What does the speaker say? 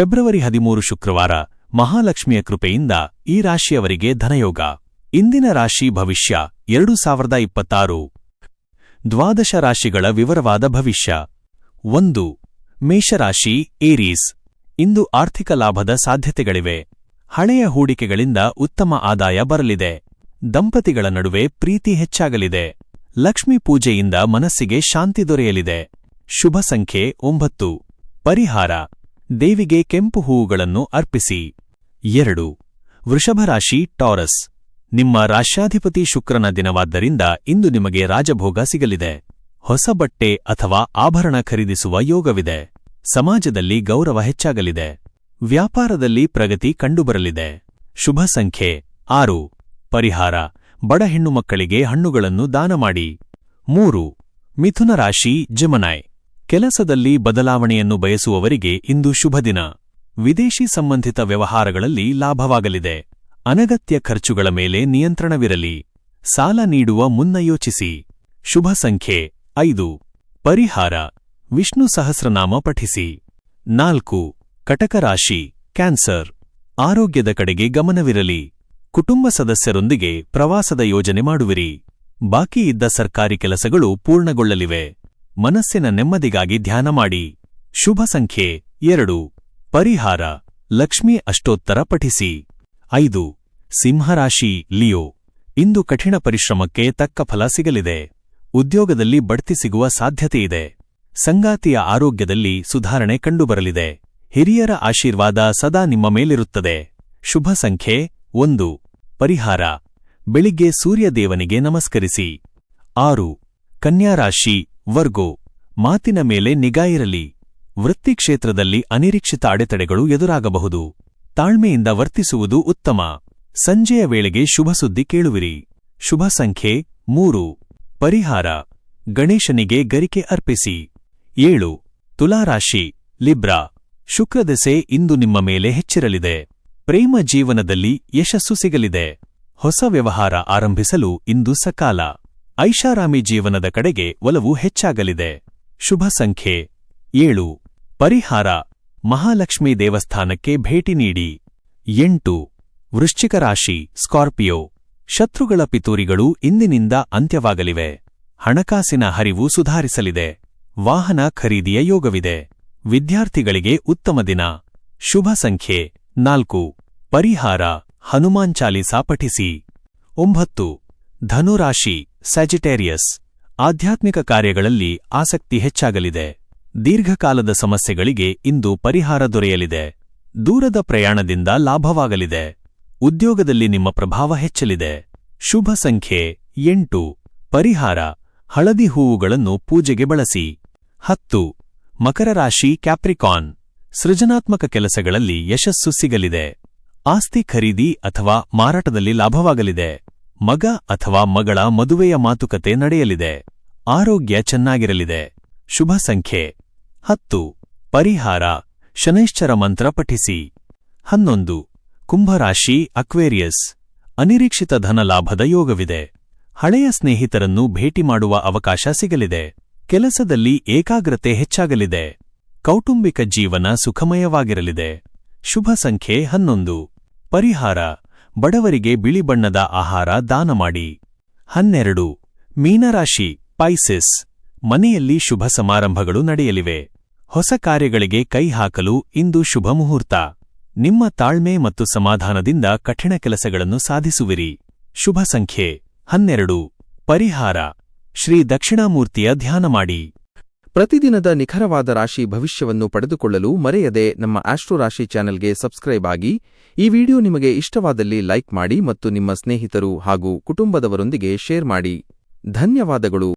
February ಹದಿಮೂರು ಶುಕ್ರವಾರ ಮಹಾಲಕ್ಷ್ಮಿಯ ಕೃಪೆಯಿಂದ ಈ ರಾಶಿಯವರಿಗೆ ಧನಯೋಗ. ಇಂದಿನ ರಾಶಿ ಭವಿಷ್ಯ ಎರಡು ಸಾವಿರದ ಇಪ್ಪತ್ತಾರು. ದ್ವಾದಶ ರಾಶಿಗಳ ವಿವರವಾದ ಭವಿಷ್ಯ. ಒಂದು. ಮೇಷರಾಶಿ ಏರೀಸ್. ಇಂದು ಆರ್ಥಿಕ ಲಾಭದ ಸಾಧ್ಯತೆಗಳಿವೆ. ಹಳೆಯ ಹೂಡಿಕೆಗಳಿಂದ ಉತ್ತಮ ಆದಾಯ ಬರಲಿದೆ. ದಂಪತಿಗಳ ನಡುವೆ ಪ್ರೀತಿ ಹೆಚ್ಚಾಗಲಿದೆ. ಲಕ್ಷ್ಮೀ ಪೂಜೆಯಿಂದ ಮನಸ್ಸಿಗೆ ಶಾಂತಿ ದೊರೆಯಲಿದೆ. ಶುಭ ಸಂಖ್ಯೆ ಒಂಬತ್ತು. ಪರಿಹಾರ. ದೇವಿಗೆ ಕೆಂಪು ಹೂವುಗಳನ್ನು ಅರ್ಪಿಸಿ. ಎರಡು. ವೃಷಭರಾಶಿ ಟಾರಸ್. ನಿಮ್ಮ ರಾಶ್ಯಾಧಿಪತಿ ಶುಕ್ರನ ದಿನವಾದ್ದರಿಂದ ಇಂದು ನಿಮಗೆ ರಾಜಭೋಗ ಸಿಗಲಿದೆ. ಹೊಸ ಬಟ್ಟೆ ಅಥವಾ ಆಭರಣ ಖರೀದಿಸುವ ಯೋಗವಿದೆ. ಸಮಾಜದಲ್ಲಿ ಗೌರವ ಹೆಚ್ಚಾಗಲಿದೆ. ವ್ಯಾಪಾರದಲ್ಲಿ ಪ್ರಗತಿ ಕಂಡುಬರಲಿದೆ. ಶುಭ ಸಂಖ್ಯೆ. ಆರು. ಪರಿಹಾರ. ಬಡ ಹೆಣ್ಣುಮಕ್ಕಳಿಗೆ ಹಣ್ಣುಗಳನ್ನು ದಾನ ಮಾಡಿ. ಮೂರು. ಮಿಥುನ ರಾಶಿ ಜಮನಾಯ್ ಕೆಲಸದಲ್ಲಿ ಬದಲಾವಣೆಯನ್ನು ಬಯಸುವವರಿಗೆ ಇಂದು ಶುಭದಿನ. ವಿದೇಶಿ ಸಂಬಂಧಿತ ವ್ಯವಹಾರಗಳಲ್ಲಿ ಲಾಭವಾಗಲಿದೆ. ಅನಗತ್ಯ ಖರ್ಚುಗಳ ಮೇಲೆ ನಿಯಂತ್ರಣವಿರಲಿ. ಸಾಲ ನೀಡುವ ಮುನ್ನ ಯೋಚಿಸಿ. ಶುಭ ಸಂಖ್ಯೆ ಐದು. ಪರಿಹಾರ. ವಿಷ್ಣು ಸಹಸ್ರನಾಮ ಪಠಿಸಿ. ನಾಲ್ಕು. ಕಟಕರಾಶಿ ಕ್ಯಾನ್ಸರ್. ಆರೋಗ್ಯದ ಕಡೆಗೆ ಗಮನವಿರಲಿ. ಕುಟುಂಬ ಸದಸ್ಯರೊಂದಿಗೆ ಪ್ರವಾಸದ ಯೋಜನೆ ಮಾಡುವಿರಿ. ಬಾಕಿ ಇದ್ದ ಸರ್ಕಾರಿ ಕೆಲಸಗಳು ಪೂರ್ಣಗೊಳ್ಳಲಿವೆ. ಮನಸ್ಸಿನ ನೆಮ್ಮದಿಗಾಗಿ ಧ್ಯಾನ ಮಾಡಿ. ಶುಭ ಸಂಖ್ಯೆ ಎರಡು. ಪರಿಹಾರ. ಲಕ್ಷ್ಮೀ ಅಷ್ಟೋತ್ತರ ಪಠಿಸಿ. ಐದು. ಸಿಂಹರಾಶಿ ಲಿಯೋ. ಇಂದು ಕಠಿಣ ಪರಿಶ್ರಮಕ್ಕೆ ತಕ್ಕ ಫಲ ಸಿಗಲಿದೆ. ಉದ್ಯೋಗದಲ್ಲಿ ಬಡ್ತಿ ಸಿಗುವ ಸಾಧ್ಯತೆಯಿದೆ ಸಂಗಾತಿಯ ಆರೋಗ್ಯದಲ್ಲಿ ಸುಧಾರಣೆ ಕಂಡುಬರಲಿದೆ. ಹಿರಿಯರ ಆಶೀರ್ವಾದ ಸದಾ ನಿಮ್ಮ ಮೇಲಿರುತ್ತದೆ. ಶುಭ ಸಂಖ್ಯೆ ಒಂದು. ಪರಿಹಾರ. ಬೆಳಿಗ್ಗೆ ಸೂರ್ಯದೇವನಿಗೆ ನಮಸ್ಕರಿಸಿ. ಆರು. ಕನ್ಯಾರಾಶಿ ವರ್ಗೋ, ಮಾತಿನ ಮೇಲೆ ನಿಗಾ ಇರಲಿ. ವೃತ್ತಿ ಕ್ಷೇತ್ರದಲ್ಲಿ ಅನಿರೀಕ್ಷಿತ ಅಡೆತಡೆಗಳು ಎದುರಾಗಬಹುದು. ತಾಳ್ಮೆಯಿಂದ ವರ್ತಿಸುವುದು ಉತ್ತಮ. ಸಂಜೆಯ ವೇಳೆಗೆ ಶುಭ ಸುದ್ದಿ ಕೇಳುವಿರಿ. ಶುಭ ಸಂಖ್ಯೆ ಮೂರು. ಪರಿಹಾರ. ಗಣೇಶನಿಗೆ ಗರಿಕೆ ಅರ್ಪಿಸಿ. ಏಳು. ತುಲಾರಾಶಿ, ಲಿಬ್ರಾ. ಶುಕ್ರದೆಸೆ ಇಂದು ನಿಮ್ಮ ಮೇಲೆ ಹೆಚ್ಚಿರಲಿದೆ. ಪ್ರೇಮ ಜೀವನದಲ್ಲಿ ಯಶಸ್ಸು ಸಿಗಲಿದೆ. ಹೊಸ ವ್ಯವಹಾರ ಆರಂಭಿಸಲು ಇಂದು ಸಕಾಲ. ಐಷಾರಾಮಿ ಜೀವನದ ಕಡೆಗೆ ಒಲವು ಹೆಚ್ಚಾಗಲಿದೆ. ಶುಭ ಸಂಖ್ಯೆ ಏಳು. ಪರಿಹಾರ. ಮಹಾಲಕ್ಷ್ಮಿ ದೇವಸ್ಥಾನಕ್ಕೆ ಭೇಟಿ ನೀಡಿ. ಎಂಟು. ವೃಶ್ಚಿಕ ರಾಶಿ, ಸ್ಕಾರ್ಪಿಯೋ. ಶತ್ರುಗಳ ಪಿತೂರಿಗಳು ಇಂದಿನಿಂದ ಅಂತ್ಯವಾಗಲಿವೆ. ಹಣಕಾಸಿನ ಹರಿವು ಸುಧಾರಿಸಲಿದೆ. ವಾಹನ ಖರೀದಿಯ ಯೋಗವಿದೆ. ವಿದ್ಯಾರ್ಥಿಗಳಿಗೆ ಉತ್ತಮ ದಿನ. ಶುಭ ಸಂಖ್ಯೆ ನಾಲ್ಕು. ಪರಿಹಾರ. ಹನುಮಾನ್ ಚಾಲೀಸಾ ಪಠಿಸಿ. ಒಂಬತ್ತು. ಧನುರಾಶಿ ಸ್ಯಾಜಿಟೇರಿಯಸ್ ಆಧ್ಯಾತ್ಮಿಕ ಕಾರ್ಯಗಳಲ್ಲಿ ಆಸಕ್ತಿ ಹೆಚ್ಚಾಗಲಿದೆ. ದೀರ್ಘಕಾಲದ ಸಮಸ್ಯೆಗಳಿಗೆ ಇಂದು ಪರಿಹಾರ ದೊರೆಯಲಿದೆ. ದೂರದ ಪ್ರಯಾಣದಿಂದ ಲಾಭವಾಗಲಿದೆ. ಉದ್ಯೋಗದಲ್ಲಿ ನಿಮ್ಮ ಪ್ರಭಾವ ಹೆಚ್ಚಲಿದೆ. ಶುಭ ಸಂಖ್ಯೆ ಎಂಟು. ಪರಿಹಾರ, ಹಳದಿ ಹೂವುಗಳನ್ನು ಪೂಜೆಗೆ ಬಳಸಿ. ಹತ್ತು. ಮಕರ ರಾಶಿ ಕ್ಯಾಪ್ರಿಕಾನ್ ಸೃಜನಾತ್ಮಕ ಕೆಲಸಗಳಲ್ಲಿ ಯಶಸ್ಸು ಸಿಗಲಿದೆ. ಆಸ್ತಿ ಖರೀದಿ ಅಥವಾ ಮಾರಾಟದಲ್ಲಿ ಲಾಭವಾಗಲಿದೆ. ಮಗ ಅಥವಾ ಮಗಳ ಮದುವೆಯ ಮಾತುಕತೆ ನಡೆಯಲಿದೆ. ಆರೋಗ್ಯ ಚೆನ್ನಾಗಿರಲಿದೆ. ಶುಭ ಸಂಖ್ಯೆ ಹತ್ತು. ಪರಿಹಾರ ಶನೈಶ್ಚರ ಮಂತ್ರ ಪಠಿಸಿ. ಹನ್ನೊಂದು. ಕುಂಭರಾಶಿ ಅಕ್ವೇರಿಯಸ್. ಅನಿರೀಕ್ಷಿತ ಧನಲಾಭದ ಯೋಗವಿದೆ. ಹಳೆಯ ಸ್ನೇಹಿತರನ್ನು ಭೇಟಿ ಮಾಡುವ ಅವಕಾಶ ಸಿಗಲಿದೆ. ಕೆಲಸದಲ್ಲಿ ಏಕಾಗ್ರತೆ ಹೆಚ್ಚಾಗಲಿದೆ. ಕೌಟುಂಬಿಕ ಜೀವನ ಸುಖಮಯವಾಗಿರಲಿದೆ. ಶುಭ ಸಂಖ್ಯೆ ಹನ್ನೊಂದು. ಪರಿಹಾರ ಬಡವರಿಗೆ ಬಿಳಿ ಬಣ್ಣದ ಆಹಾರ ದಾನ ಮಾಡಿ. ಹನ್ನೆರಡು. ಮೀನರಾಶಿ ಪೈಸಿಸ್ ಮನೆಯಲ್ಲಿ ಶುಭ ಸಮಾರಂಭಗಳು ನಡೆಯಲಿವೆ. ಹೊಸ ಕಾರ್ಯಗಳಿಗೆ ಕೈ ಹಾಕಲು ಇಂದು ಶುಭ ಮುಹೂರ್ತ. ನಿಮ್ಮ ತಾಳ್ಮೆ ಮತ್ತು ಸಮಾಧಾನದಿಂದ ಕಠಿಣ ಕೆಲಸಗಳನ್ನು ಸಾಧಿಸುವಿರಿ. ಶುಭ ಸಂಖ್ಯೆ. ಹನ್ನೆರಡು. ಪರಿಹಾರ. ಶ್ರೀ ದಕ್ಷಿಣಾಮೂರ್ತಿಯ ಧ್ಯಾನ ಮಾಡಿ. ಪ್ರತಿದಿನದ ನಿಖರವಾದ ರಾಶಿ ಭವಿಷ್ಯವನ್ನು ಪಡೆದುಕೊಳ್ಳಲು ಮರೆಯದೆ ನಮ್ಮ ಆಸ್ಟ್ರೋ ರಾಶಿ ಚಾನೆಲ್ಗೆ ಸಬ್ಸ್ಕ್ರೈಬ್ ಆಗಿ, ಈ ವಿಡಿಯೋ ನಿಮಗೆ ಇಷ್ಟವಾದಲ್ಲಿ ಲೈಕ್ ಮಾಡಿ ಮತ್ತು ನಿಮ್ಮ ಸ್ನೇಹಿತರು ಹಾಗೂ ಕುಟುಂಬದವರೊಂದಿಗೆ ಶೇರ್ ಮಾಡಿ. ಧನ್ಯವಾದಗಳು.